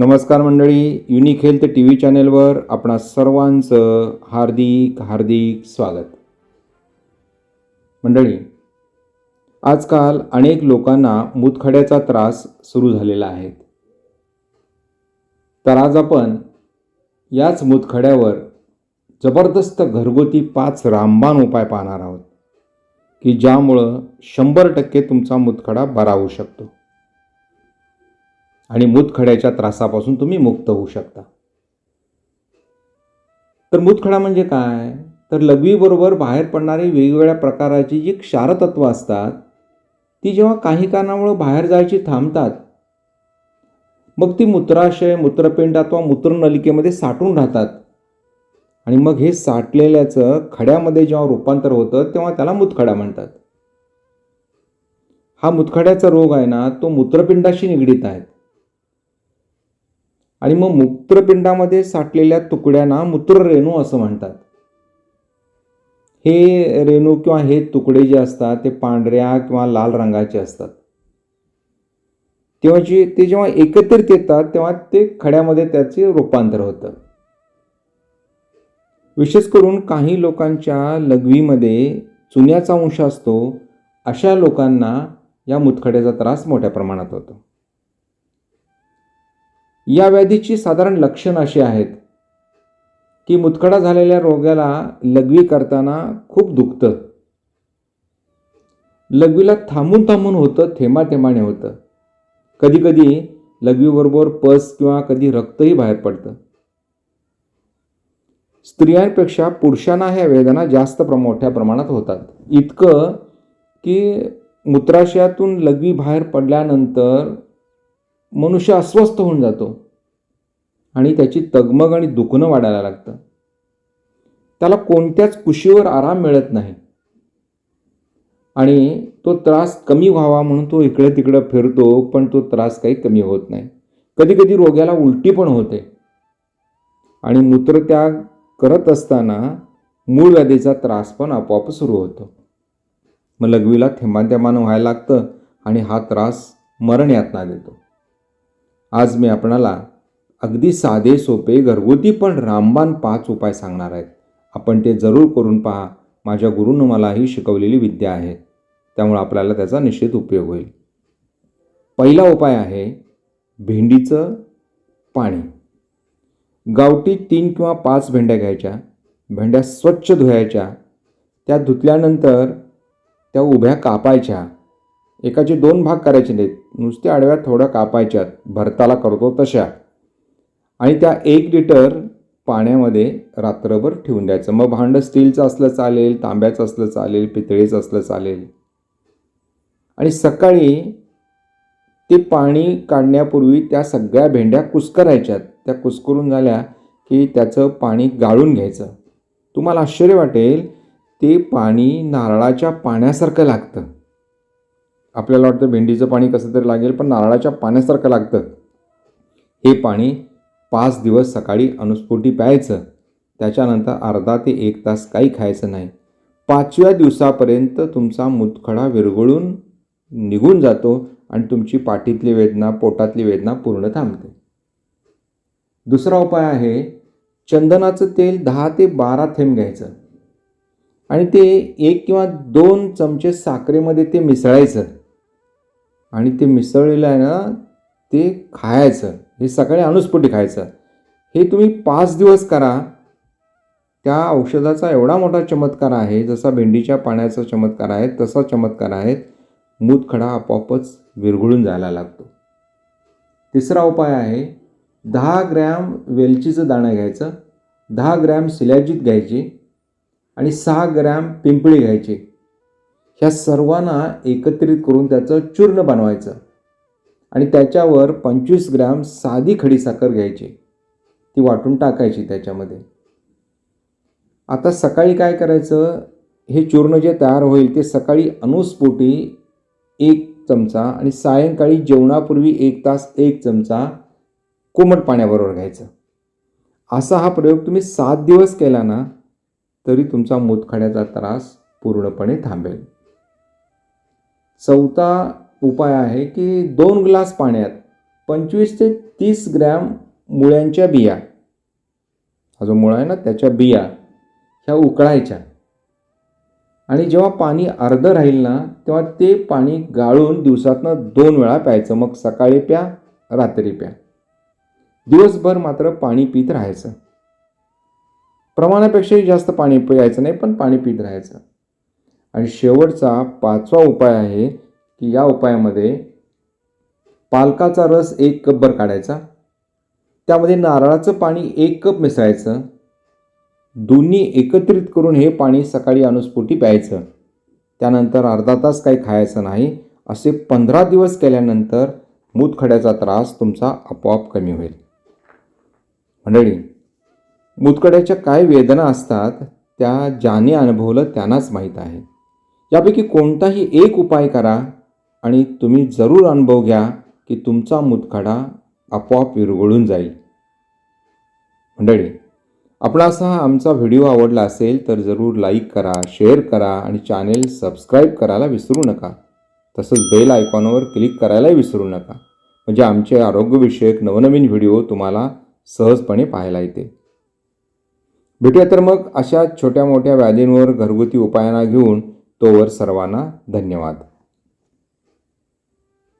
नमस्कार मंडळी unique health T V चॅनेलवर आपणा सर्वांचं हार्दिक हार्दिक स्वागत. मंडळी आजकाल अनेक लोकांना मूतखड्याचा त्रास सुरू झालेला आहे. तर आज आपण याच मूतखड्यावर जबरदस्त घरगुती पाच रामबाण उपाय पाहणार आहोत की ज्यामुळं शंभर टक्के तुमचा मुतखडा बरा होऊ शकतो. आणि मूतखड्याच्या त्रासापासून तुम्ही मुक्त होऊ शकता. तर मूतखडा म्हणजे काय? तर लघवीबरोबर बाहेर पडणारी वेगवेगळ्या प्रकाराची जी क्षारतत्व असतात ती जेव्हा काही कारणामुळे बाहेर जायची थांबतात मग ती मूत्राशय मूत्रपिंड अथवा मूत्रनलिकेमध्ये साठून राहतात. आणि मग हे साठलेल्याचं खड्यामध्ये जेव्हा रूपांतर होतं तेव्हा त्याला मूतखडा म्हणतात. हा मूतखड्याचा रोग आहे ना तो मूत्रपिंडाशी निगडीत आहे. आणि मग मूत्रपिंडामध्ये साठलेल्या तुकड्यांना मूत्ररेणू असं म्हणतात. हे रेणू किंवा हे तुकडे जे असतात ते पांढऱ्या किंवा लाल रंगाचे असतात. तेव्हा जे ते जेव्हा एकत्रित येतात तेव्हा ते खड्यामध्ये त्याचे रूपांतर होतं. विशेष करून काही लोकांच्या लघवीमध्ये चुन्याचा अंश असतो अशा लोकांना या मुतखड्याचा त्रास मोठ्या प्रमाणात होतो. या व्याधीची साधारण लक्षणं अशी आहेत की मुतखडा झालेल्या रोग्याला लघवी करताना खूप दुखतं. लघवीला थांबून थांबून होतं थेंबा थेंबाने होतं. कधीकधी लघवीबरोबर पस किंवा कधी रक्तही बाहेर पडतं. स्त्रियांपेक्षा पुरुषांना ह्या वेदना जास्त प्र मोठ्या प्रमाणात होतात. इतकं की मूत्राशयातून लघवी बाहेर पडल्यानंतर मनुष्य अस्वस्थ होऊन जातो आणि त्याची तगमग आणि दुखणं वाढायला लागतं. त्याला कोणत्याच कुशीवर आराम मिळत नाही. आणि तो त्रास कमी व्हावा म्हणून तो इकडे तिकडं फिरतो पण तो त्रास काही कमी होत नाही. कधी कधी रोग्याला उलटी पण होते. आणि मूत्रत्याग करत असताना मूळ व्याधीचा त्रास पण आपोआप सुरू होतो. मग लघवीला थेंबाथेंबानं व्हायला लागतं आणि हा त्रास मरण यातना देतो. आज मी आपणाला अगदी साधे सोपे घरगुती पण रामबाण पाच उपाय सांगणार आहेत आपण ते जरूर करून पहा. माझ्या गुरूनं मलाही शिकवलेली विद्या आहे. त्यामुळे आपल्याला त्याचा निश्चित उपयोग होईल. पहिला उपाय आहे भेंडीचं पाणी. गावठी तीन किंवा पाच भेंड्या घ्यायच्या. भेंड्या स्वच्छ धुवायच्या. त्या धुतल्यानंतर त्या उभ्या कापायच्या. एकाचे दोन भाग करायचे नाहीत. नुसत्या आडव्या थोड्या कापायच्यात भरताला करतो तशा. आणि त्या एक लिटर पाण्यामध्ये रात्रभर ठेवून द्यायचं. मग भांडं स्टीलचं असलं चालेल तांब्याचं असलं चालेल पितळेचं असलं चालेल. आणि सकाळी ते पाणी काढण्यापूर्वी त्या सगळ्या भेंड्या कुस्करायच्यात. त्या कुस्करून झाल्या की त्याचं पाणी गाळून घ्यायचं. तुम्हाला आश्चर्य वाटेल ते पाणी नारळाच्या पाण्यासारखं लागतं. आपल्याला वाटतं भेंडीचं पाणी कसं तरी लागेल पण नारळाच्या पाण्यासारखं लागतं. हे पाणी पाच दिवस सकाळी अनुस्फोटी प्यायचं. त्याच्यानंतर अर्धा ते एक तास काही खायचं नाही. पाचव्या दिवसापर्यंत तुमचा मुतखडा विरघळून निघून जातो आणि तुमची पाठीतली वेदना पोटातली वेदना पूर्ण थांबते. दुसरा उपाय आहे चंदनाचं तेल दहा ते बारा थेंब घ्यायचं. आणि ते एक किंवा दोन चमचे साखरेमध्ये ते मिसळायचं. आणि ते मिसळलेलं आहे ना ते खायचं. हे सकाळी अनुस्फोटी खायचं. हे तुम्ही पाच दिवस करा. त्या औषधाचा एवढा मोठा चमत्कार आहे जसा भेंडीच्या पाण्याचा चमत्कार आहे तसा चमत्कार आहे. मूतखडा आपोआपच विरघळून जायला लागतो. तिसरा उपाय आहे दहा ग्रॅम वेलचीचं दाणं घ्यायचं दहा ग्रॅम सिलॅजित घ्यायची आणि सहा ग्रॅम पिंपळी घ्यायची. ह्या सर्वांना एकत्रित करून त्याचं चूर्ण बनवायचं. आणि त्याच्यावर पंचवीस ग्रॅम साधी खडीसाखर घ्यायची. ती वाटून टाकायची त्याच्यामध्ये. आता सकाळी काय करायचं? हे चूर्ण जे तयार होईल ते सकाळी अनुस्फोटी एक चमचा आणि सायंकाळी जेवणापूर्वी एक तास एक चमचा कोमट पाण्याबरोबर घ्यायचं. असा हा प्रयोग तुम्ही सात दिवस केला ना तरी तुमचा मूतखड्याचा त्रास पूर्णपणे थांबेल. चौथा उपाय आहे की दोन ग्लास पाण्यात पंचवीस ते तीस ग्रॅम मुळ्यांच्या बिया. हा जो मुळा आहे ना त्याच्या बिया ह्या उकळायच्या. आणि जेव्हा पाणी अर्धं राहील ना तेव्हा ते पाणी गाळून दिवसातनं दोन वेळा प्यायचं. मग सकाळी प्या रात्री प्या. दिवसभर मात्र पाणी पित राहायचं. प्रमाणापेक्षाही जास्त पाणी प्यायचं नाही पण पाणी पित राहायचं. आणि शेवटचा पाचवा उपाय आहे की या उपायामध्ये पालकाचा रस एक कपभर काढायचा. त्यामध्ये नारळाचं पाणी एक कप मिसळायचं. दोन्ही एकत्रित करून हे पाणी सकाळी अनुस्फुटी प्यायचं. त्यानंतर अर्धा तास काही खायचं नाही असे पंधरा दिवस केल्यानंतर मूतखड्याचा त्रास तुमचा आपोआप कमी होईल. मंडळी मूतखड्याच्या काय वेदना असतात त्या ज्याने अनुभवलं त्यांनाच माहीत आहे. यापैकी कोणताही एक उपाय करा आणि तुम्ही जरूर अनुभव घ्या की तुमचा मुतखडा आपोआप विरघळून जाईल. मंडळी आपणास हा आमचा व्हिडिओ आवडला असेल तर जरूर लाईक करा शेअर करा आणि चॅनेल सबस्क्राईब करायला विसरू नका. तसंच बेल आयकॉनवर क्लिक करायलाही विसरू नका. म्हणजे आमचे आरोग्यविषयक नवनवीन व्हिडिओ तुम्हाला सहजपणे पाहायला येते. भेटूया तर मग अशा छोट्या मोठ्या व्याधींवर घरगुती उपायांना घेऊन तोवर सर्वांना धन्यवाद.